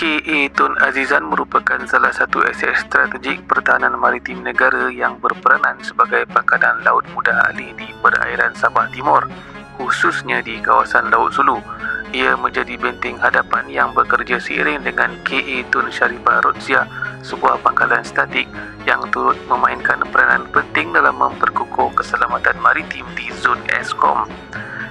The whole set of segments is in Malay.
KA Tun Azizan merupakan salah satu aset strategik pertahanan maritim negara yang berperanan sebagai pangkalan laut mudah alih di perairan Sabah Timur, khususnya di kawasan Laut Sulu. Ia menjadi benteng hadapan yang bekerja seiring dengan KA Tun Sharifah Rodzia, sebuah pangkalan statik yang turut memainkan peranan penting dalam memperkukuh keselamatan maritim di zon ESKOM.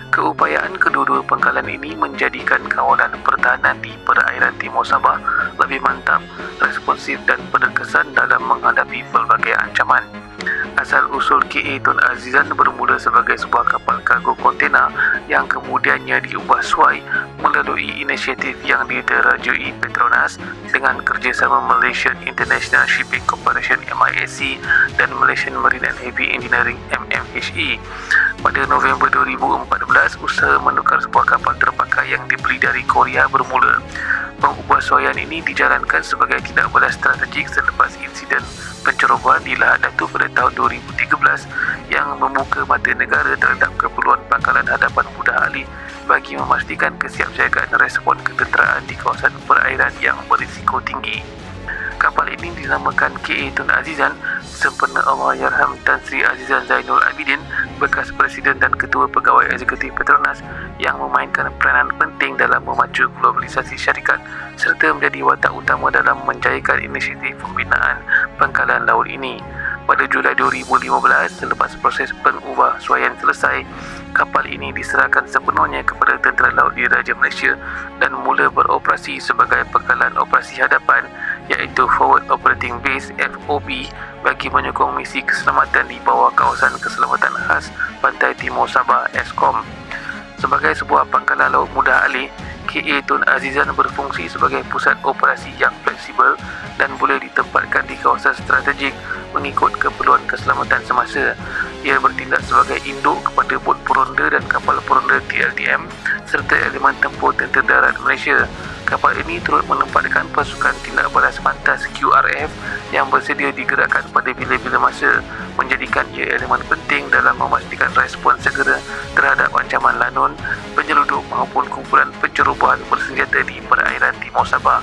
Keupayaan kedua-dua pangkalan ini menjadikan kawalan pertahanan di perairan Timur Sabah lebih mantap, responsif dan berkesan dalam menghadapi pelbagai ancaman. Asal usul KA Tun Azizan bermula sebagai sebuah kapal kargo kontena yang kemudiannya diubah suai melalui inisiatif yang diterajui Petronas dengan kerjasama Malaysian International Shipping Corporation MISC dan Malaysian Marine and Heavy Engineering MMHE. Pada November 2014, usaha menukar sebuah kapal terpakai yang dibeli dari Korea bermula. Pengubahsuaian ini dijalankan sebagai tindak balas strategik selepas insiden pencerobohan di Lahad Datu pada tahun 2013 yang membuka mata negara terhadap keperluan pangkalan hadapan mudah alih bagi memastikan kesiapsiagaan respon ketenteraan di kawasan perairan yang berisiko tinggi. Ini dinamakan KA Tun Azizan sempena Allahyarham Tan Sri Azizan Zainul Abidin bekas Presiden dan Ketua Pegawai Eksekutif Petronas yang memainkan peranan penting dalam memacu globalisasi syarikat serta menjadi watak utama dalam menjayakan inisiatif pembinaan pangkalan laut ini. Pada Julai 2015, selepas proses pengubah suaian selesai, kapal ini diserahkan sepenuhnya kepada Tentera Laut Diraja Malaysia dan mula beroperasi sebagai pangkalan operasi hadapan iaitu Forward Operating Base FOB bagi menyokong misi keselamatan di bawah kawasan keselamatan khas Pantai Timur Sabah ESKOM. Sebagai sebuah pangkalan laut mudah alih, KA Tun Azizan berfungsi sebagai pusat operasi yang fleksibel dan boleh ditempatkan di kawasan strategik mengikut keperluan keselamatan semasa. Ia bertindak sebagai induk kepada bot peronda dan kapal peronda TLTM serta elemen tempur tentera darat Malaysia. Kapal ini turut menempatkan pasukan tindak balas pantas QRF yang bersedia digerakkan pada bila-bila masa menjadikan ia elemen penting dalam memastikan respon segera terhadap ancaman lanun, penyelundup maupun kumpulan pencerobohan bersenjata di perairan Timur Sabah.